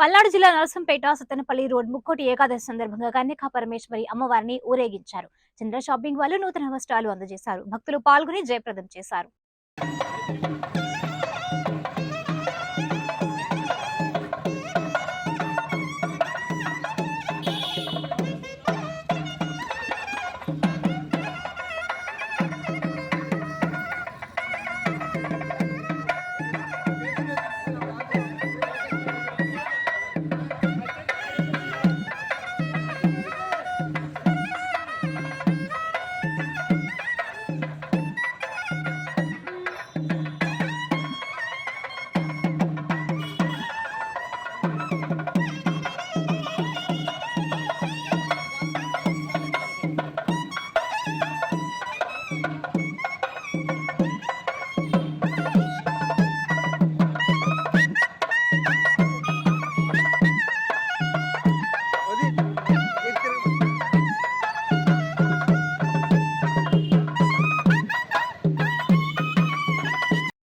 పల్నాడు జిల్లా నరసంపేట సత్తెనపల్లి రోడ్ ముక్కోటి ఏకాదశి సందర్భంగా కన్యకా పరమేశ్వరి అమ్మవారిని ఊరేగించారు. చంద్ర షాపింగ్ వాళ్ళు నూతన వస్త్రాలు అందజేశారు. భక్తులు పాల్గొని జయప్రదం చేశారు.